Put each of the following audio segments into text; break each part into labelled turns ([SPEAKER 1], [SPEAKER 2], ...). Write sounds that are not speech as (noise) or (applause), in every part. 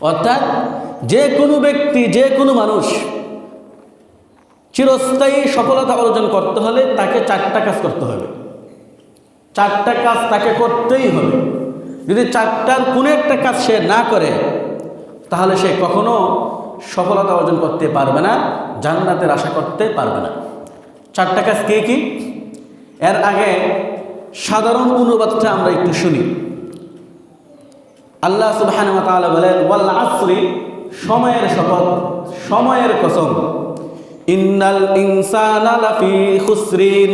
[SPEAKER 1] অর্থাৎ যে কোনো ব্যক্তি, যে কোনো মানুষ চিরস্থায়ী সফলতা অর্জন করতে হলে তাকে চারটা কাজ করতে হবে। চারটা কাজ তাকে করতেই হবে। যদি চারটার কোনো একটা কাজ সে না করে, তাহলে সে কখনো সফলতা অর্জন করতে পারবে না, জান্নাতের আশা করতে পারবে না। চারটা কাজ কে কি? এর আগে সাধারণ অনুবাদটা আমরা একটু শুনি। আল্লাহ সুবহানাহু ওয়া তাআলা বলেন, ওয়াল আসরি, সময়ের শপথ, সময়ের কসম। ইন্নাল ইনসানা লাফি খুসরিন,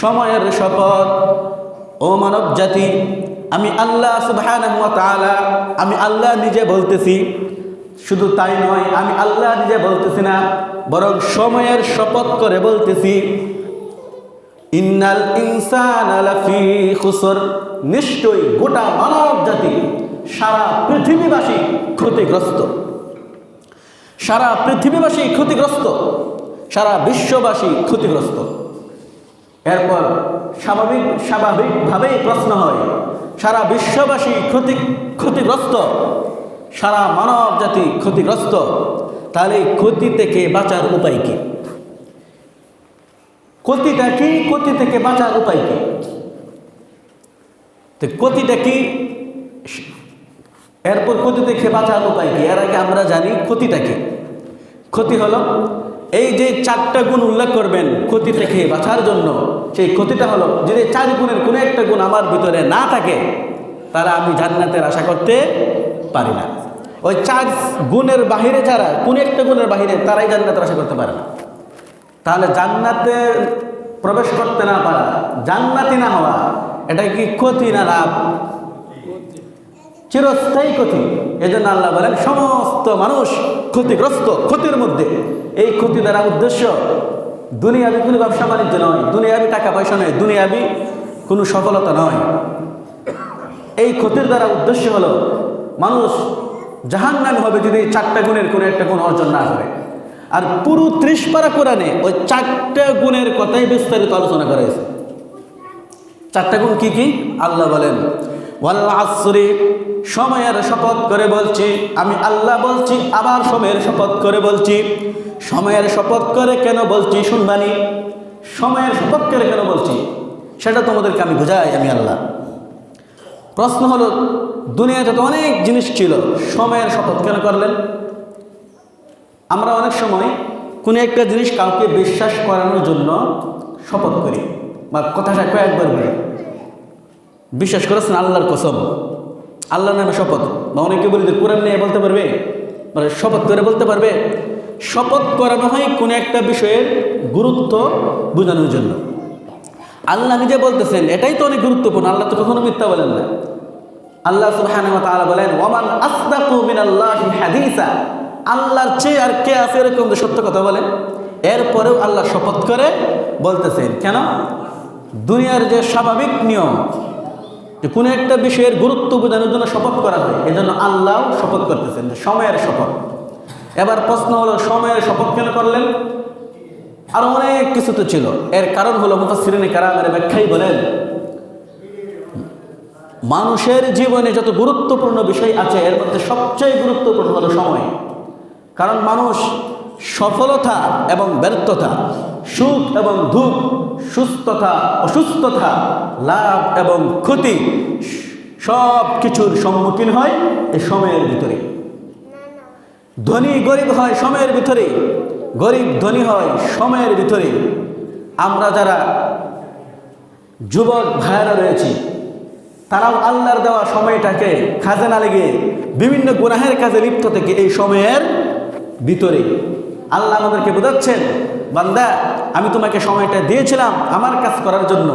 [SPEAKER 1] সময়ের শপথ। ও মানব জাতি, আমি আল্লাহ সুবহানাহু ওয়া তাআলা, আমি আল্লাহ নিজে বলতেছি। শুধু তাই নয়, আমি আল্লাহ নিজে বলতেছি না, বরং সময়ের শপথ করে বলতেছি। ইন্নাল ইনসান আলাফি খুসর, নিশ্চয়ই গোটা মানব জাতি সারা পৃথিবীবাসী ক্ষতিগ্রস্ত। সারা পৃথিবীবাসী ক্ষতিগ্রস্ত। সারা বিশ্ববাসী ক্ষতিগ্রস্ত। এরপর স্বাভাবিক, স্বাভাবিকভাবেই প্রশ্ন হয়, সারা বিশ্ববাসী ক্ষতি, ক্ষতিগ্রস্ত? সারা মানব জাতি ক্ষতিগ্রস্ত? তাহলে ক্ষতি থেকে বাঁচার উপায় কী? ক্ষতিটা কি ক্ষতি থেকে বাঁচার উপায় কি? তো ক্ষতিটা কি? এরপর ক্ষতি থেকে বাঁচার উপায় কি এর আগে আমরা জানি ক্ষতিটা কি। ক্ষতি হলো এই যে চারটা গুণ উল্লেখ করবেন ক্ষতি থেকে বাঁচার জন্য, সেই ক্ষতিটা হলো যদি চার গুণের কোনো একটা গুণ আমার ভিতরে না থাকে তারা আমি জান্নাতের আশা করতে পারি না। ওই চার গুণের বাহিরে যারা, কোন একটা গুণের বাহিরে, তারাই জান্নাতের আশা করতে পারে না। তাহলে জান্নাতে প্রবেশ করতে না পারা, জান্নাতি না হওয়া, এটা কি ক্ষতি না লাভ? চিরস্থায়ী ক্ষতি। এজন্য আল্লাহ বলেন, সমস্ত মানুষ ক্ষতিগ্রস্ত, ক্ষতির মধ্যে। এই ক্ষতি দ্বারা উদ্দেশ্য, দুনিয়াবি কোনো ব্যবসা বাণিজ্য নয়, দুনিয়াবি টাকা পয়সা নয়, দুনিয়াবি কোনো সফলতা নয়। এই ক্ষতির দ্বারা উদ্দেশ্য হলো, মানুষ জাহান্নাম হবে যদি চারটা গুণের কোনো একটা গুণ অর্জন না করে। আর পুরো ত্রিশ পারা কোরআনে ওই চারটা গুণের কথাই বিস্তারিত আলোচনা করা হয়েছে। চারটা গুণ কি কি? আল্লাহ বলেন ওয়াল আসরি সময়ের শপথ করে বলছি, আমি আল্লাহ বলছি, আবার সময়ের শপথ করে বলছি। সময়ের শপথ করে কেন বলছি শুনবানি? সময়ের শপথ করে কেন বলছি? সেটা তোমাদেরকে আমি বোঝাই, আমি আল্লাহ। প্রশ্ন হলো, দুনিয়াতে তো অনেক জিনিস ছিল, সময়ের শপথ কেন করলেন? আমরা অনেক সময় কোনো একটা জিনিস কাউকে বিশ্বাস করানোর জন্য শপথ করি, বা কথাটা কয়েকবার বলি। বিশ্বাস করেছেন আল্লাহর কসম। আল্লাহর নামে শপথ। বা অনেকে বলি যে কোরআন নিয়ে বলতে পারবে? মানে শপথ করে বলতে পারবে? শপথ করানো হয় কোনো একটা বিষয়ের গুরুত্ব বোঝানোর জন্য। আল্লাহ নিজে বলতেছেন, এটাই তো অনেক গুরুত্বপূর্ণ। আল্লাহ তো কখনো মিথ্যা বলেন না। আল্লাহ তাআলা বলেন, ওয়ামান আসদাকু হাদিসা আল্লাহর চেয়ে আর কে আছে এরকম সত্য কথা বলে? এরপরেও আল্লাহ শপথ করে বলতেছেন। কেন? দুনিয়ার যে স্বাভাবিক নিয়ম যে কোনো একটা বিষয়ের গুরুত্ব বোঝানোর জন্য শপথ করা হয়। এজন্য আল্লাহ শপথ করতেছেন সময়ের শপথ। এবার প্রশ্ন হলো, সময়ের শপথ কেন করলেন? আরও অনেক কিছু তো ছিল। এর কারণ হলো, মুফাসসিরিনে কারামের ব্যাখ্যাই বলেন, মানুষের জীবনে যত গুরুত্বপূর্ণ বিষয় আছে, এর মধ্যে সবচেয়ে গুরুত্বপূর্ণ হলো সময়। কারণ মানুষ সফলতা এবং ব্যর্থতা, সুখ এবং দুঃখ সুস্থতা, অসুস্থতা, লাভ এবং ক্ষতি সব কিছুর সম্মুখীন হয় এই সময়ের ভিতরে। ধনী গরিব হয় সময়ের ভিতরে, গরিব ধনী হয় সময়ের ভিতরে। আমরা যারা যুবক ভাইয়েরা রয়েছি, তারাও আল্লাহর দেওয়া সময়টাকে কাজে না লেগে বিভিন্ন গুনাহের কাজে লিপ্ত থেকে এই সময়ের ভিতরে। আল্লাহ আমাদেরকে বোঝাচ্ছেন, বান্দা, আমি তোমাকে সময়টা দিয়েছিলাম আমার কাজ করার জন্য,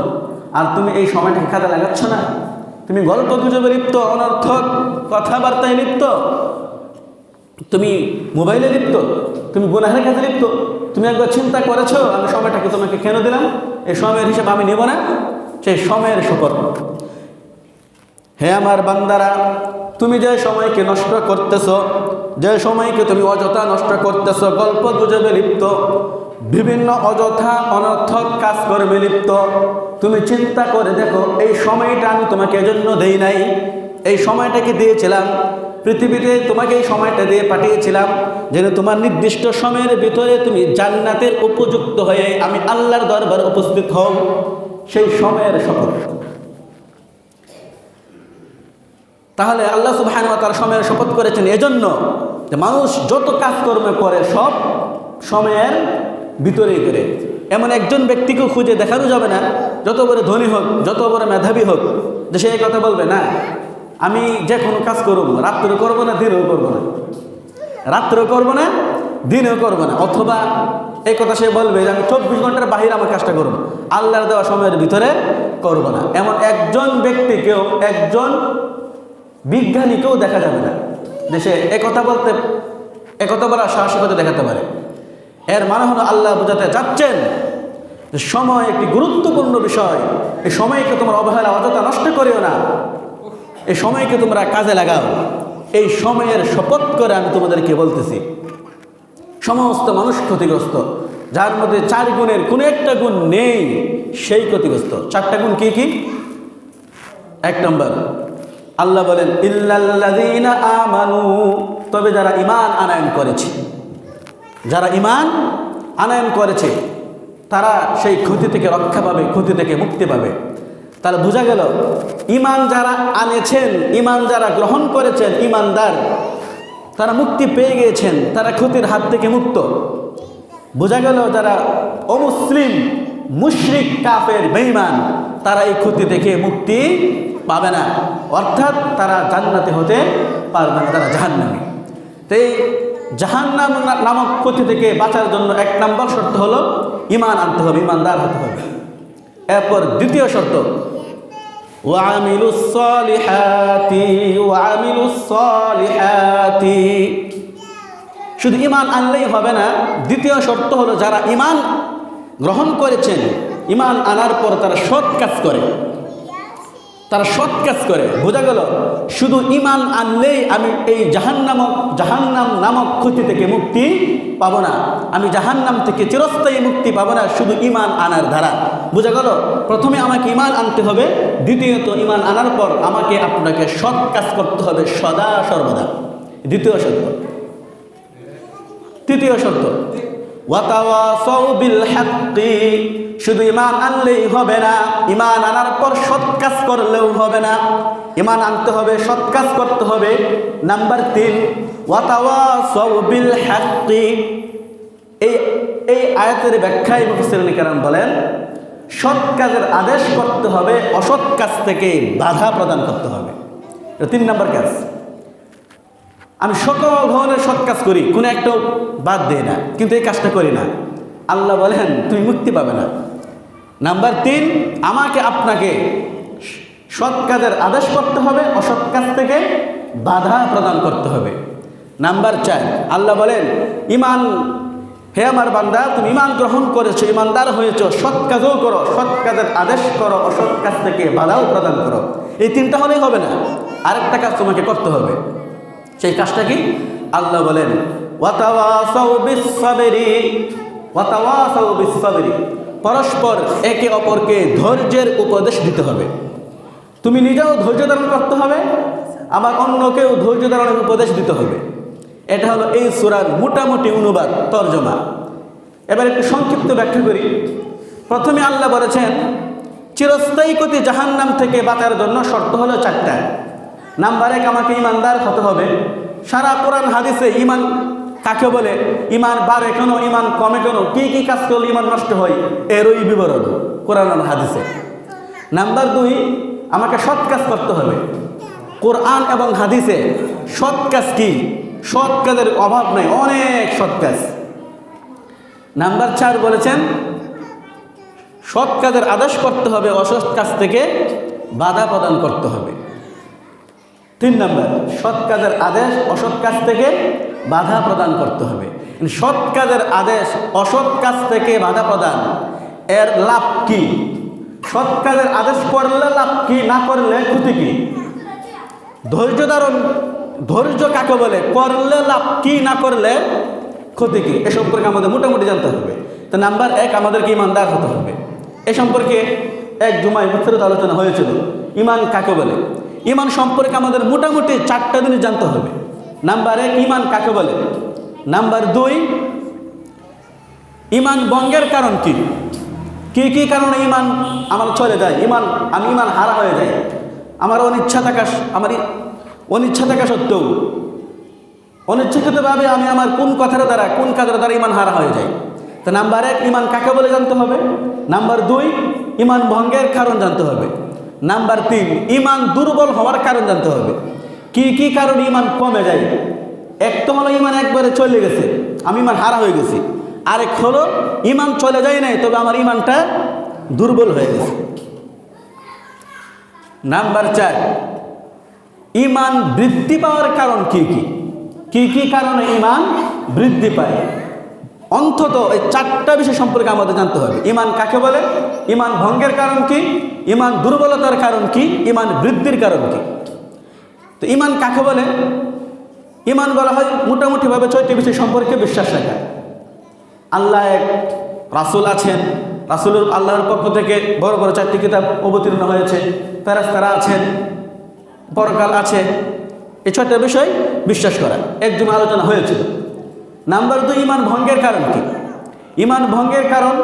[SPEAKER 1] আর তুমি এই সময়টাকে কাজে লাগাচ্ছ না। তুমি গল্প গুজবে লিপ্ত, অনর্থক, কথাবার্তায় লিপ্ত, তুমি মোবাইলে লিপ্ত, তুমি গুনাহের কাজে লিপ্ত, তুমি একবার চিন্তা করেছ, আমি সময়টাকে তোমাকে কেন দিলাম? এই সময়ের হিসাব আমি নেব না? সেই সময়ের শপথ। হে আমার বান্দারা, তুমি যে সময়কে নষ্ট করতেছ, যে সময়কে তুমি অযথা নষ্ট করতেছ, গল্প গুজবে লিপ্ত, বিভিন্ন অযথা অনর্থক কাজকর্মে লিপ্ত, তুমি চিন্তা করে দেখো, এই সময়টা আমি তোমাকে এজন্য দেই নাই। এই সময়টাকে দিয়েছিলাম, পৃথিবীতে তোমাকে এই সময়টা দিয়ে পাঠিয়েছিলাম, যেন তোমার নির্দিষ্ট সময়ের ভিতরে তুমি জান্নাতের উপযুক্ত হয়ে আমি আল্লাহর দরবার উপস্থিত হও। সেই সময়ের শপথ। তাহলে আল্লাহ সুবহান তার সময়ের শপথ করেছেন এজন্য যে মানুষ যত কাজকর্ম করে সব সময়ের ভিতরেই করে। এমন একজন ব্যক্তিকেও খুঁজে দেখানো যাবে না, যত বড় ধনী হোক, যত বড় মেধাবী হোক, যে সে কথা বলবে, না, আমি যে কোনো কাজ করব, রাত্রে করব না, দিনেও করব না। রাত্রে করব না, দিনেও করব না। অথবা এই কথা সে বলবে যে, আমি চব্বিশ ঘণ্টার বাহিরে আমার কাজটা করব, আল্লাহর দেওয়া সময়ের ভিতরে করব না। এমন একজন ব্যক্তিকেও, একজন বিজ্ঞানীকেও দেখা যাবে না। দেশে একথা বলতে একথা বলার সাহসিকতা দেখাতে পারে। এর মানে হলো আল্লাহ বোঝাতে যাচ্ছেন যে সময় একটি গুরুত্বপূর্ণ বিষয়। এই সময়কে তোমার অবহেলা, অযথা নষ্ট করিও না। এই সময়কে তোমরা কাজে লাগাও। এই সময়ের শপথ করে আমি তোমাদেরকে বলতেছি। সমস্ত মানুষ ক্ষতিগ্রস্ত। যার মধ্যে চার গুণের কোনো একটা গুণ নেই, সেই ক্ষতিগ্রস্ত। চারটা গুণ কি কি? এক নম্বর আল্লাহ বলেন আমানু। তবে যারা ইমান আনায়ন করেছে, যারা ইমান আনায়ন করেছে, তারা সেই ক্ষতি থেকে রক্ষা পাবে, ক্ষতি থেকে মুক্তি পাবে। তাহলে বোঝা গেল ইমান যারা আনেছেন ইমান যারা গ্রহণ করেছেন ইমানদার তারা মুক্তি পেয়ে গিয়েছেন, তারা ক্ষতির হাত থেকে মুক্ত। বোঝা গেল, যারা অমুসলিম, মুশরিক, কাফের, বেঈমান, তারা এই ক্ষতি থেকে মুক্তি পাবে না। অর্থাৎ তারা জান্নাতে হতে পারবে না, তারা জাহান্নামী। তাই জাহান্নাম নামক ক্ষতি থেকে বাঁচার জন্য এক নম্বর শর্ত হলো ইমান আনতে হবে ইমানদার হতে হবে। এরপর দ্বিতীয় শর্ত শুধু ইমান আনলেই হবে না, দ্বিতীয় শর্ত হলো যারা ইমান গ্রহণ করেছেন ইমান আনার পর তারা সৎ কাজ করে। তারা সৎ কাজ করে। বোঝা গেল? শুধু ইমান আনলেই আমি এই জাহান জাহান্নামক জাহান্নাম নামক ক্ষতি থেকে মুক্তি পাবো না। আমি জাহান্নাম থেকে চিরস্থায়ী মুক্তি পাবো না শুধু ইমান আনার দ্বারা। বোঝা গেল? প্রথমে আমাকে ইমান আনতে হবে, দ্বিতীয়ত ইমান আনার পর আমাকে আপনাকে সৎ কাজ করতে হবে সদা সর্বদা। দ্বিতীয় শর্ত। তৃতীয় শর্ত। ওয়াতাওয়াসাউ বিল হাক্কি। শুধু ইমান আনলেই হবে না, ইমান আনার পর সৎ কাজ করলেও হবে না। ইমান আনতে হবে, সৎ কাজ করতে হবে। নাম্বার তিন, ওয়াতাওয়াসাউ বিল হাক্কি এই এই আয়াতের ব্যাখ্যায় মুফসিরিন কেরাম বলেন, সৎ কাজের আদেশ করতে হবে, অসৎ কাজ থেকে বাধা প্রদান করতে হবে। তিন নাম্বার কাজ। আমি সকল ধরনের সৎ কাজ করি, কোনো একটাও বাদ দেয় না, কিন্তু এই কাজটা করি না। আল্লাহ বলেন, তুমি মুক্তি পাবে না। নাম্বার তিন, আমাকে আপনাকে সৎ কাজের আদেশ করতে হবে, অসৎ কাজ থেকে বাধা প্রদান করতে হবে। নাম্বার চার, আল্লাহ বলেন, ইমান, হে আমার বান্দা, তুমি ইমান গ্রহণ করেছ, ইমানদার হয়েছ, সৎ কাজও করো, সৎ কাজের আদেশ করো, অসৎ কাজ থেকে বাধাও প্রদান করো। এই তিনটা হলেই হবে না, আরেকটা কাজ তোমাকে করতে হবে। সেই কাজটা কি? আল্লাহ বলেন ওয়াতাওয়াসাউ বিসসাবরি ওয়াতাওয়াসাউ বিসসাবরি। পরস্পর একে অপরকে ধৈর্যের উপদেশ দিতে হবে। তুমি নিজেও ধৈর্য ধারণ করতে হবে, আবার অন্যকেও ধৈর্য ধারণের উপদেশ দিতে হবে। এটা হলো এই সুরার মোটামুটি অনুবাদ, তর্জমা। এবার একটু সংক্ষিপ্ত ব্যাখ্যা করি। প্রথমে আল্লাহ বলেছেন, চিরস্থায়ী গতি জাহান্নাম থেকে বাঁচার জন্য শর্ত হলো চারটা। নাম্বার এক, আমাকে ইমানদার হতে হবে। সারা কোরআন, হাদিসে ইমান কাকে বলে, ইমান বাড়ে কেন? ইমান কমে কেন? কি কি কাজ করলে ইমান নষ্ট হয়? এরই বিবরণ কোরআন হাদিসে। নাম্বার দুই, আমাকে সৎ কাজ করতে হবে। কোরআন এবং হাদিসে সৎ কাজ কি? সৎ কাজের অভাব নেই, অনেক সৎ কাজ। নাম্বার চার বলেছেন, সৎ কাজের আদেশ করতে হবে, অসৎ কাজ থেকে বাধা প্রদান করতে হবে। তিন নম্বর, সৎ কাজের আদেশ অসৎ কাজ থেকে বাধা প্রদান করতে হবে। সৎ কাজের আদেশ অসৎ কাজ থেকে বাধা প্রদান, এর লাভ কি? সৎ কাজের আদেশ করলে লাভ কি, না করলে ক্ষতি কি? ধৈর্য ধারণ, ধৈর্য কাকে বলে? করলে লাভ কি, না করলে ক্ষতি কি? এ সম্পর্কে আমাদের মোটামুটি জানতে হবে। তো নাম্বার এক, আমাদেরকে ইমানদার হতে হবে। এ সম্পর্কে এক জুমায় বিস্তারিত আলোচনা হয়েছিল। ইমান কাকে বলে? ইমান সম্পর্কে আমাদের মোটামুটি চারটা জিনিস জানতে হবে। নাম্বার এক, ইমান কাকে বলে? নাম্বার দুই, ইমান বঙ্গের কারণ কি? কি কি কারণে ইমান আমার চলে যায়? ইমান, আমি ইমান হারা হয়ে যায় আমার অনিচ্ছা থাকা আমার অনিচ্ছা থাকা সত্ত্বেও, অনিচ্ছাকৃতভাবে আমি আমার কোন কথার দ্বারা, কোন কাজের দ্বারা ইমান হারা হয়ে যায় তো নাম্বার এক, ইমান কাকে বলে জানতে হবে? নাম্বার দুই, ইমান ভঙ্গের কারণ জানতে হবে। নাম্বার তিন, ইমান দুর্বল হওয়ার কারণ জানতে হবে। কি কি কারণে ইমান কমে যায়? এক তো হলো ইমান একবারে চলে গেছে, আমি ইমান হারা হয়ে গেছি। আরেক হলো ইমান চলে যায় নাই, তবে আমার ইমানটা দুর্বল হয়ে গেছে। নাম্বার চার, ইমান বৃদ্ধি পাওয়ার কারণ কি কি? কি কি কারণে ইমান বৃদ্ধি পায়? অন্তত এই চারটা বিষয় সম্পর্কে আমাদের জানতে হবে। ইমান কাকে বলে? ইমান ভঙ্গের কারণ কি? ইমান দুর্বলতার কারণ কি? ইমান বৃদ্ধির কারণ কি? তো ইমান কাকে বলে? ইমান বলা হয় মোটামুটিভাবে ছয়টি বিষয় সম্পর্কে বিশ্বাস রাখা। আল্লাহ এক রাসুল আছেন। রাসুলের আল্লাহর পক্ষ থেকে বড় বড় চারটি কিতাব অবতীর্ণ হয়েছে। ফেরাস্তারা আছেন, পরকাল আছে। এই ছয়টা বিষয় বিশ্বাস করা। একজন আলোচনা হয়েছিল। নাম্বার দুই, ইমান ভঙ্গের কারণ কি? ইমান ভঙ্গের কারণ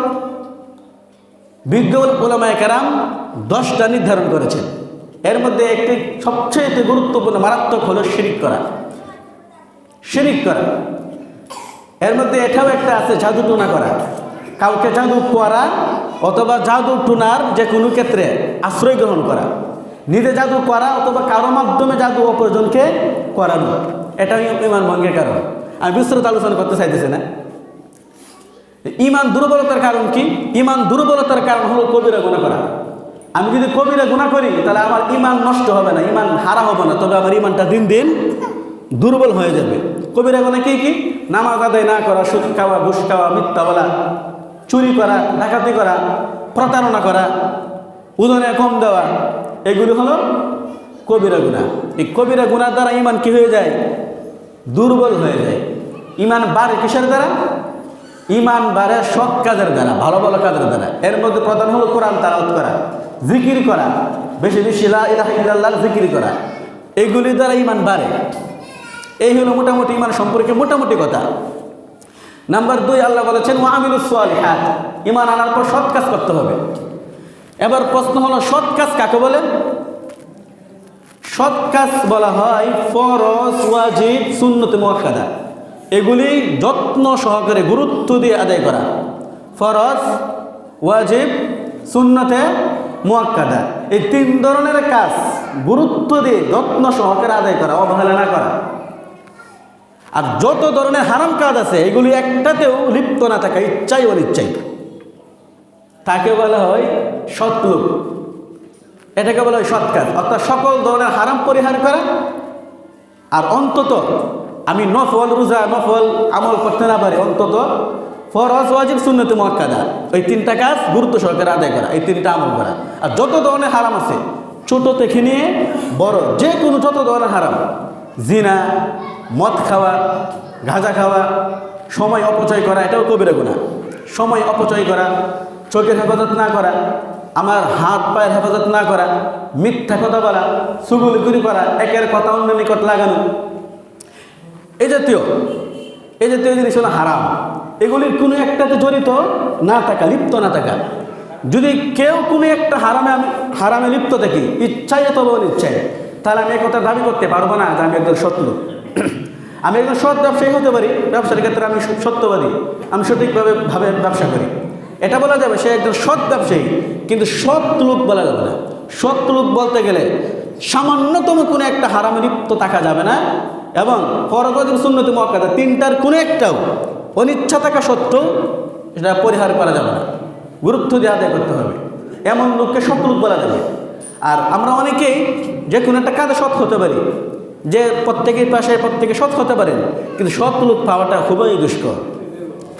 [SPEAKER 1] বিজ্ঞ ওলামায় কারাম দশটা নির্ধারণ করেছেন। এর মধ্যে একটি সবচেয়ে গুরুত্বপূর্ণ, মারাত্মক হলো শিরিক করা। শিরিক করা। এর মধ্যে এটাও একটা আছে, জাদু টুনা করা। কাউকে জাদু করা অথবা জাদু টুনার যে কোনো ক্ষেত্রে আশ্রয় গ্রহণ করা। নিজে জাদু করা অথবা কারও মাধ্যমে জাদু অপরজনকে করানো। এটাই ইমান ভঙ্গের কারণ। আমি বিস্তৃত আলোচনা করতে চাইতেছি না। ইমান দুর্বলতার কারণ কি? ইমান দুর্বলতার কারণ হলো কবিরা গুণা করা। আমি যদি কবিরা গুণা করি, তাহলে আমার ইমান নষ্ট হবে না, ইমান হারা হবে না, তবে আমার ইমানটা দিন দিন দুর্বল হয়ে যাবে। কবিরা গুণা কি কি? নামাজ আদায় না করা, সুদ খাওয়া, ঘুষ খাওয়া, মিথ্যা বলা, চুরি করা, ডাকাতি করা, প্রতারণা করা উদনে কম দেওয়া, এগুলি হলো কবিরা গুণা। এই কবিরা গুণার দ্বারা ইমান কি হয়ে যায়? দুর্বল হয়ে যায়। ইমান বাড়ে কিসের দ্বারা? ইমান বাড়ে সৎ কাজের দ্বারা, ভালো ভালো কাজের দ্বারা। এর মধ্যে প্রধান হলো কোরআন তালাত করা, জিকির করা, বেশি বেশি লা ইলাহা জিকির করা। এইগুলির দ্বারা ইমান বাড়ে। এই হলো মোটামুটি ইমান সম্পর্কে মোটামুটি কথা। নাম্বার দুই, আল্লাহ বলেছেন ও আমিনুস সালিহাত ইমান আনার পর সৎ কাজ করতে হবে। এবার প্রশ্ন হলো, সৎ কাজ কাকে বলে? সৎ কাজ বলা হয় ফরজ, ওয়াজিব, সুন্নতে, মুআক্কাদা। এগুলি যত্ন সহকারে গুরুত্ব দিয়ে আদায় করা। ফরজ, ওয়াজিব, সুন্নতে মুআক্কাদা এই তিন ধরনের কাজ গুরুত্ব দিয়ে যত্ন সহকারে আদায় করা, অবহেলা না করা। আর যত ধরনের হারাম কাজ আছে, এগুলি একটাতেও লিপ্ত না থাকা, ইচ্ছাই অনিচ্ছাই। তাকে বলা হয় সৎলোক এটাকে বলা হয় সৎ কাজ। অর্থাৎ সকল ধরনের হারাম পরিহার করা। আর অন্তত আমি নফল, রোজা নফল আমল করতে না পারি, অন্তত ফরজ, ওয়াজিব, সুন্নতে মক্কাদা ওই তিনটা কাজ গুরুত্ব সহকারে আদায় করা, এই তিনটা আমল করা। আর যত ধরনের হারাম আছে, ছোট থেকে নিয়ে বড় যে কোনো যত ধরনের হারাম, জিনা, মদ খাওয়া, গাঁজা খাওয়া, সময় অপচয় করা, এটাও কবিরা গুণা সময় অপচয় করা, চোখের হেফাজত না করা, আমার হাত, পায়ের হেফাজত না করা, মিথ্যা কথা বলা সুগুলিগুলি করা, একের কথা অন্য নিকট লাগানো এই জাতীয় এই জাতীয় জিনিস হলো হারাম। এগুলির কোনো একটাতে জড়িত না থাকা, লিপ্ত না থাকা। যদি কেউ কোনো একটা হারামে আমি, হারামে লিপ্ত থাকি ইচ্ছাই অথবা অনিচ্ছায়, তাহলে আমি কথা দাবি করতে পারব না যে আমি একজন সত্যলোক (clears throat) আমি একজন সৎ ব্যবসায়ী হতে পারি, ব্যবসার ক্ষেত্রে আমি সত্যবাদী, আমি সঠিকভাবে ভাবে ব্যবসা করি। এটা বলা যাবে সে একজন সৎ ব্যবসায়ী, কিন্তু সৎ লোক বলা যাবে না। সৎ লোক বলতে গেলে সামান্যতম কোনো একটা হারামে লিপ্ত থাকা যাবে না। এবং ফরগদিন সুন্নতি মক্কাদা তিনটার কোনো একটাও অনিচ্ছা থাকা সত্ত্বেও সেটা পরিহার করা যাবে না। গুরুত্ব দিয়ে আদায় করতে হবে। এমন লোককে লোক বলা যাবে। আর আমরা অনেকেই যে কোনো একটা কাজে সৎ হতে পারি, যে প্রত্যেকের পাশে প্রত্যেকে সৎ হতে পারেন, কিন্তু সৎ পাওয়াটা খুবই দুষ্কর।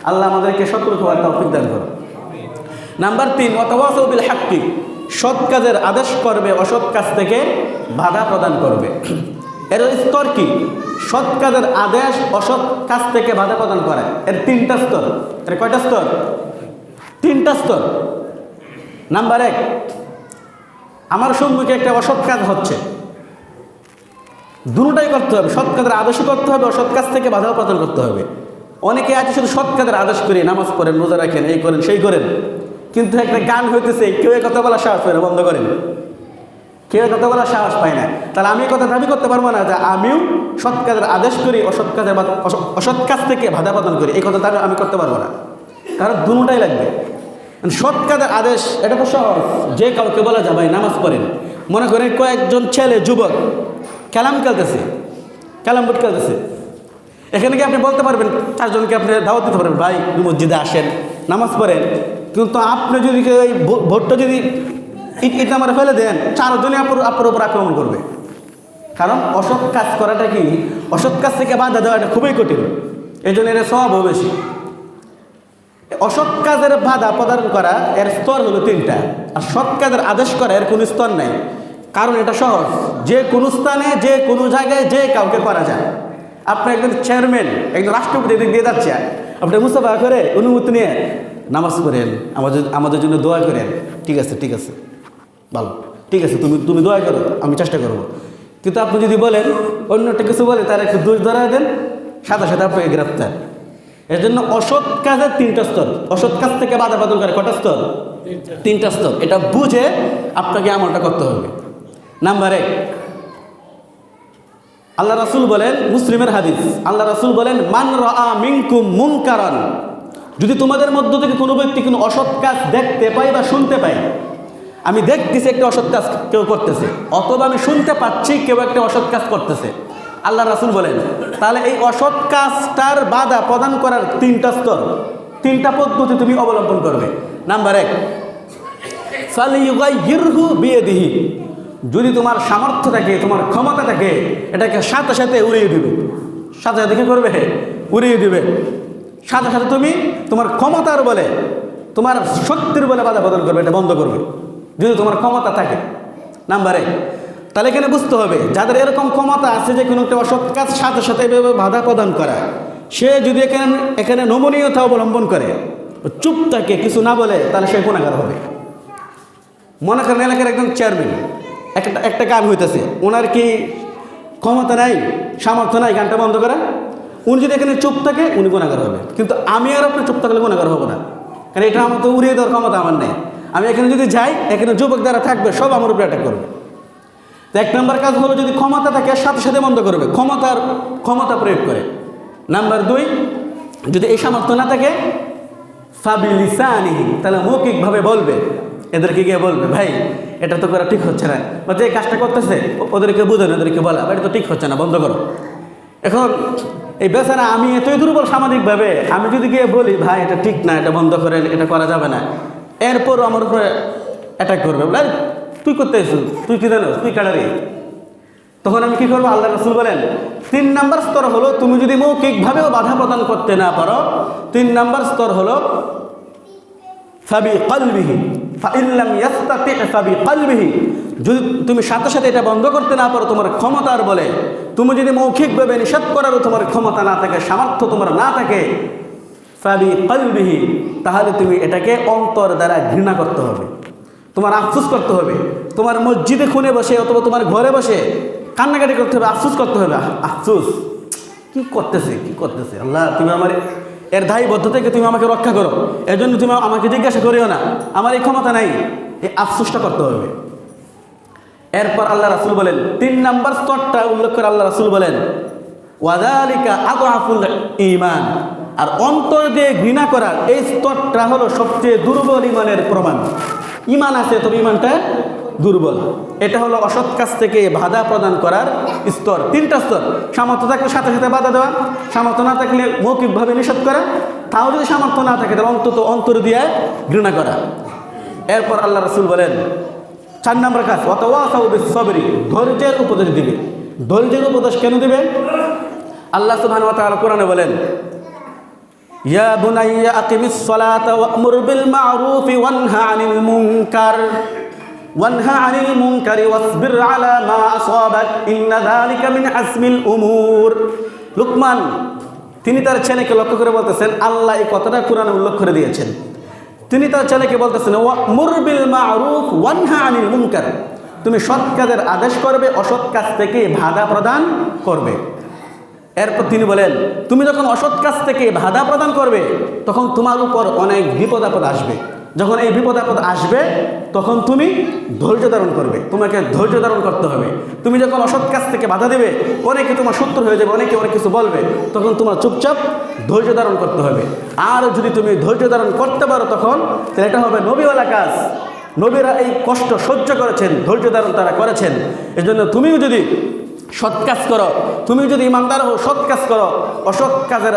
[SPEAKER 1] আল্লাহ আমাদেরকে সৎ লোক হওয়ার তৌফিক দান করো নাম্বার তিন অতওয়াসবিল হাক্কি। সৎ কাজের আদেশ করবে, অসৎ কাজ থেকে বাধা প্রদান করবে। এর স্তর কি? সৎ কাজের আদেশ অসৎ কাজ থেকে বাধা প্রদান করে। এর তিনটা স্তর। এর কয়টা স্তর? তিনটা স্তর। নাম্বার এক, আমার সম্মুখে একটা অসৎ কাজ হচ্ছে। দুটাই করতে হবে। সৎ কাজের আদেশও করতে হবে, অসৎ কাজ থেকে বাধা প্রদান করতে হবে। অনেকে আছে শুধু সৎ কাজের আদেশ করে নামাজ পড়েন, রোজা রাখেন, এই করেন, সেই করেন। কিন্তু একটা গান হইতেছে, কেউ কথা বলা সাহস না, বন্ধ করেন। কেউ কথা বলা সাহস পায় না। তাহলে আমি কথা দাবি করতে পারব না যে আমিও সৎ কাজের আদেশ করি, অসৎ কাজের অসৎ কাজ থেকে বাধা প্রদান করি। এই কথা দাবি আমি করতে পারব না। কারণ দুটাই লাগবে। সৎ কাজের আদেশ, এটা তো সহজ। যে কাউকে বলা ভাই নামাজ পড়েন। মনে করেন কয়েকজন ছেলে, যুবক ক্যালাম খেলতেছে। ক্যালাম বোর্ড খেলতেছে। এখানে কি আপনি বলতে পারবেন, চারজনকে আপনি দাওয়াত দিতে পারবেন, ভাই মসজিদে আসেন, নামাজ পড়েন। কিন্তু আপনি যদি ওই ভোটটা যদি ইট ইট নামারে ফেলে দেন, চারজনই আপনার আপনার উপর আক্রমণ করবে। কারণ অসৎ কাজ করাটা কি? অসৎ কাজ থেকে বাধা দেওয়াটা খুবই কঠিন। এই জন্য এর স্বভাবও বেশি। অসৎ কাজের বাধা প্রদান করা, এর স্তর হলো তিনটা। আর সৎ কাজের আদেশ করা, এর কোনো স্তর নেই। কারণ এটা সহজ। যে কোনো স্থানে, যে কোনো জায়গায়, যে কাউকে করা যায়। আপনি একজন চেয়ারম্যান, একজন রাষ্ট্রপতি এদিক দিয়ে যাচ্ছে। আপনি মুসাফা করে অনুমতি নিয়ে নামাজ পড়েন, আমাদের আমাদের জন্য দোয়া করেন। ঠিক আছে ঠিক আছে। ভালো। ঠিক আছে তুমি তুমি দোয়া করো আমি চেষ্টা করব। কিন্তু আপনি যদি বলেন অন্যটা কিছু বলে তার একটু দোষ ধরা দেন সাথে সাথে আপনাকে গ্রেপ্তার এর জন্য অসৎ কাজের তিনটা স্তর। অসৎ কাজ থেকে বাধা বাদল করে কটা স্তর? তিনটা। স্তর। এটা বুঝে আপনাকে আমলটা করতে হবে। নাম্বার এক আল্লাহ রাসুল বলেন মুসলিমের হাদিস আল্লাহ রাসুল বলেন মান রা মিনকুম মুনকারান। যদি তোমাদের মধ্য থেকে কোনো ব্যক্তি কোনো অসৎ কাজ দেখতে পাই বা শুনতে পাই আমি দেখতেছি একটা অসৎ কাজ কেউ করতেছে, অথবা আমি শুনতে পাচ্ছি কেউ একটা অসৎ কাজ করতেছে। আল্লাহ রাসুল বলেন, তাহলে এই অসৎ কাজটার বাধা প্রদান করার তিনটা স্তর, তিনটা পদ্ধতি তুমি অবলম্বন করবে। নাম্বার এক ফালিউগাইয়িরহু বিয়াদিহি। যদি তোমার সামর্থ্য থাকে, তোমার ক্ষমতা থাকে, এটাকে সাথে সাথে উড়িয়ে দিবে। সাথে সাথে কি করবে? উড়িয়ে দিবে। সাথে সাথে তুমি তোমার ক্ষমতার বলে, তোমার শক্তির বলে বাধা প্রদান করবে, এটা বন্ধ করবে। যদি তোমার ক্ষমতা থাকে। নাম্বার। এক তাহলে এখানে বুঝতে হবে, যাদের এরকম ক্ষমতা আছে যে কোনো একটা অসৎ কাজ সাথে সাথে এভাবে বাধা প্রদান করা, সে যদি এখানে এখানে নমনীয়তা অবলম্বন করে চুপ থাকে, কিছু না বলে, তাহলে সে গুণাগার হবে। মনে করেন এলাকার একজন চেয়ারম্যান একটা একটা গান হইতেছে, ওনার কি ক্ষমতা নাই, সামর্থ্য নাই, গানটা বন্ধ করা? উনি যদি এখানে চুপ থাকে, উনি গুণাগার হবে। কিন্তু আমি আর আপনি চুপ থাকলে গুণাগার হব না। কারণ এটা আমার তো উড়িয়ে দেওয়ার ক্ষমতা আমার নেই। আমি এখানে যদি যাই, এখানে যুবক দ্বারা থাকবে, সব আমার উপরে অ্যাটাক করবে। তো এক নম্বর কাজ হলো যদি ক্ষমতা থাকে সাথে সাথে বন্ধ করবে। ক্ষমতার, ক্ষমতা প্রয়োগ করে। নাম্বার দুই, যদি এই সামর্থ্য না থাকে ফাবিলিসানিহি তাহলে মৌখিকভাবে বলবে। এদেরকে গিয়ে বলবে, ভাই, এটা তো করা ঠিক হচ্ছে না। বা যে কাজটা করতেছে, ওদেরকে বুঝানো, ওদেরকে বলা এটা তো ঠিক হচ্ছে না, বন্ধ করো। এখন এই বেচারা, আমি এতই দুর্বল সামাজিকভাবে, আমি যদি গিয়ে বলি, ভাই, এটা ঠিক না, এটা বন্ধ করে এটা করা যাবে না। এরপরও আমার উপরে অ্যাটাক করবে। বলে, তুই করতে এসিস তুই কি জানো তুই কাটারি? তখন আমি কি করব? আল্লাহ রসুল বলেন তিন নাম্বার স্তর হলো তুমি যদি মৌখিকভাবেও বাধা প্রদান করতে না পারো তিন নাম্বার স্তর হলো ফাবি কলবিহি যদি তুমি সাথে সাথে এটা বন্ধ করতে না পারো তোমার ক্ষমতার বলে। তুমি যদি মৌখিকভাবে নিষেধ করারও তোমার ক্ষমতা না থাকে সামর্থ্য তোমার না থাকে ফাবি কলবিহি, তাহলে তুমি এটাকে অন্তর দ্বারা ঘৃণা করতে হবে। তোমার আফসুস করতে হবে। তোমার মসজিদে খুনে বসে অথবা তোমার ঘরে বসে কান্নাকাটি করতে হবে, আফসুস করতে হবে। আফসুস। কি করতেছে কি করতেছে? আল্লাহ, তুমি আমার এর দায়বদ্ধ থেকে তুমি আমাকে রক্ষা করো। এর জন্য তুমি আমাকে জিজ্ঞাসা করিও না। আমার এই ক্ষমতা নাই। এই আফসুসটা করতে হবে। এরপর আল্লাহ রাসুল বলেন, তিন নাম্বার স্তরটা উল্লেখ করে আল্লাহ রাসুল বলেন ওয়াদালিকা আদআফুল ইমান আর অন্তর দিয়ে ঘৃণা করার এই স্তরটা হলো সবচেয়ে দুর্বল ইমানের প্রমাণ। ইমান আছে তবে ইমানটা দুর্বল। এটা হলো অসৎ কাজ থেকে বাধা প্রদান করার স্তর। তিনটা স্তর। সামর্থ্য থাকলে সাথে সাথে বাধা দেওয়া, সামর্থ্য না থাকলে মৌখিকভাবে নিষেধ করা, তাও যদি সামর্থ্য না থাকে তাহলে অন্তত অন্তর দিয়ে ঘৃণা করা। এরপর আল্লাহ রসুল বলেন, চার নম্বর কাজ অতওয়াসাউ বিসবরি ধৈর্যের উপদেশ দিবে। ধৈর্যের উপদেশ কেন দিবে? আল্লাহ তাআলা কোরআনে বলেন বুনাইয়া আকিমিস সালাতা ওয়া'মুর বিল মা'রুফি ওয়ানহা আনিল মুনকার। ওয়ানহা আনিল মুনকারি ওয়াসবির আলা মা আসাবাক, ইন্না যালিকা মিন আজমিল উমুর। লুকমান, তিনি তার ছেলেকে লক্ষ্য করে বলতেছেন, আল্লাহ এই কথাটা কোরআনে উল্লেখ করে দিয়েছেন। তিনি তার ছেলেকে বলতেছেন মুরবিল মারুফ ওয়ানহা আনিল মুনকার। তুমি সৎ কাজের আদেশ করবে, অসৎ কাজ থেকে বাধা প্রদান করবে। এরপর তিনি বলেন, তুমি যখন অসৎ কাজ থেকে বাধা প্রদান করবে, তখন তোমার উপর অনেক বিপদ আপদ আসবে। যখন এই বিপদ আপদ আসবে, তখন তুমি ধৈর্য ধারণ করবে। তোমাকে ধৈর্য ধারণ করতে হবে। তুমি যখন অসৎ কাজ থেকে বাধা দেবে, অনেকে তোমার শত্রু হয়ে যাবে, অনেকে অনেক কিছু বলবে, তখন তোমার চুপচাপ ধৈর্য ধারণ করতে হবে। আর যদি তুমি ধৈর্য ধারণ করতে পারো তখন, তাহলে এটা হবে নবীওয়ালা কাজ। নবীরা এই কষ্ট সহ্য করেছেন, ধৈর্য ধারণ তারা করেছেন। এজন্য তুমিও যদি সৎ কাজ করো। তুমি যদি ইমানদার হও, সৎ কাজ করো। অসৎ কাজের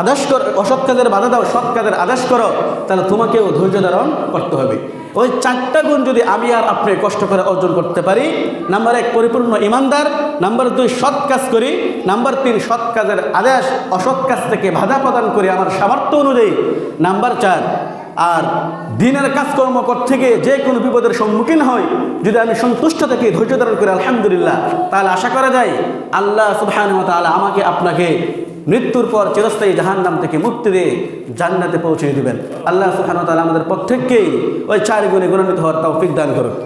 [SPEAKER 1] আদেশ করো অসৎ কাজের বাধা দাও, সৎ কাজের আদেশ করো, তাহলে তোমাকেও ধৈর্য ধারণ করতে হবে। ওই চারটা গুণ যদি আমি আর আপনি কষ্ট করে অর্জন করতে পারি, নাম্বার এক, পরিপূর্ণ ইমানদার, নাম্বার দুই, সৎ কাজ করি, নাম্বার তিন, সৎ কাজের আদেশ, অসৎ কাজ থেকে বাধা প্রদান করি আমার সামর্থ্য অনুযায়ী, নাম্বার চার আর দিনের কাজকর্ম করতে গিয়ে যে কোনো বিপদের সম্মুখীন হয় যদি আমি সন্তুষ্ট থেকে, ধৈর্য ধারণ করি, আলহামদুলিল্লাহ, তাহলে আশা করা যায় আল্লাহ সুবহান তাআলা আমাকে আপনাকে মৃত্যুর পর চিরস্থায়ী জাহান্নাম থেকে মুক্তি দিয়ে জান্নাতে পৌঁছে দিবেন। আল্লাহ সুবহান তাআলা আমাদের প্রত্যেককেই ওই চার গুণে গুণান্বিত হওয়ার তৌফিক দান করুক।